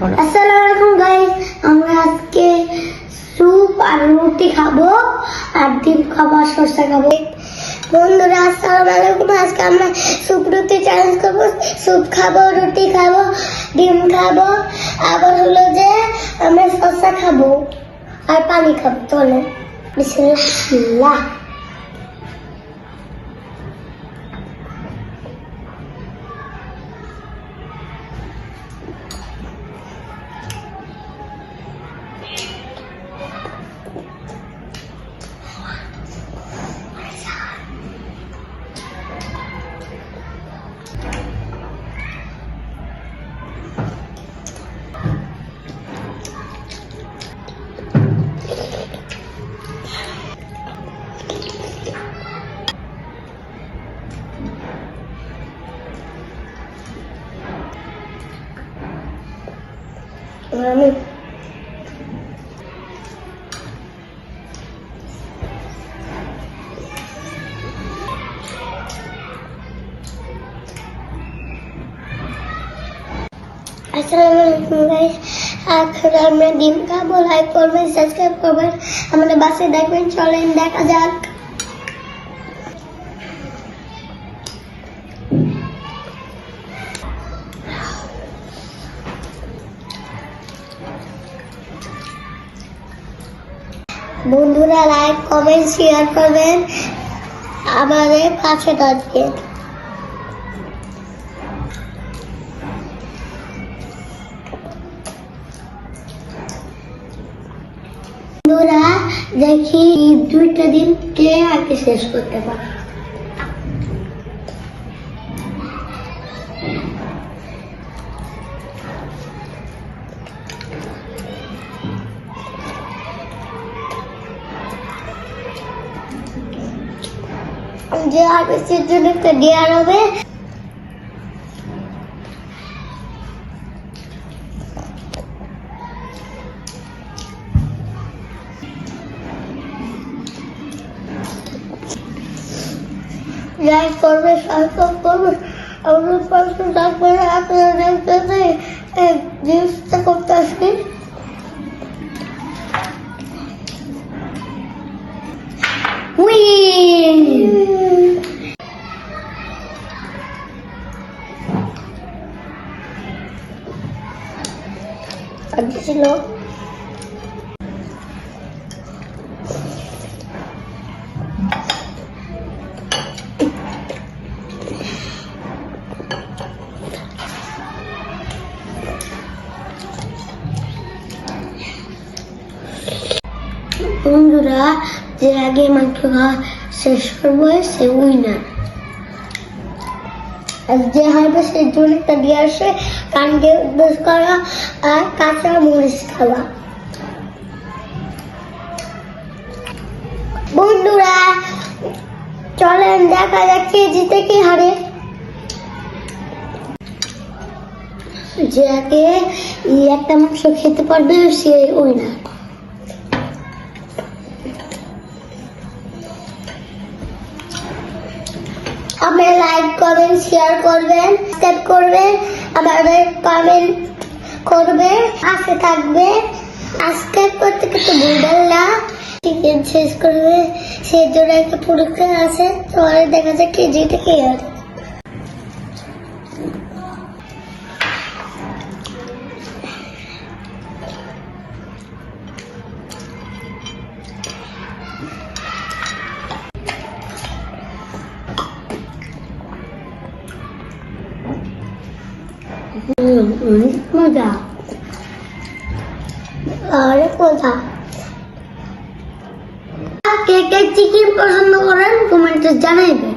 বলো আসসালামু আলাইকুম গাইস আমরা আজকে স্যুপ আর রুটি খাব আর ডিম খাব আর শসা খাব। বন্ধুরা আসসালামু আলাইকুম আজকে আমরা স্যুপ রুটি চ্যালেঞ্জ করব। স্যুপ খাব, রুটি খাব, ডিম খাব। আবার হলো যে আমরা শসা খাব। আর পানি খাব, চলে। বিসমিল্লাহ। আমি আসসালামু আলাইকুম গাইস এখন আমরা ডিম খাব লাইক করবেন সাবস্ক্রাইব করবেন আমাদের বাসে দেখবেন চলেন দেখা যাক বন্ধুরা লাইক কমেন্ট শেয়ার করবেন আমাদের পাশে থাকবেন বন্ধুরা দেখি দুইটা দিন কে আগে শেষ করতে পারে? যে শেষ জন্য একটা দেওয়ার হবে। করবে সাবস্ক্রাইব করবে আমার পাশে তারপরে আপনারা করতে আসবে। ছিল বন্ধুরা যে আগে মাংস খাওয়া শেষ করব, সে উইনার। যে হারবে সেই জন্যটা দিয়ে আসে। কানকে বেশ করা আর কাঁচা মরিচ খাওয়া। বন্ধুরা, চলেন, দেখা যাক কে জিতে কি হারে। যে আগে একটা মাংস খেতে পারবে, সে উইনার আপনি লাইক করবেন শেয়ার করবেন সাবস্ক্রাইব করবেন। আমাদের কমেন্ট করবে আসে থাকবে। আজকে করতে কিন্তু ভুলবেন না শেষ করবে, সেই জন্য একটা পুরস্কার আছে। তোমার দেখা যাক কে জিতে কে হারে। অনেক মজা। অনেক মজা। কে কে চিকেন পছন্দ করেন কমেন্টে জানাইবেন।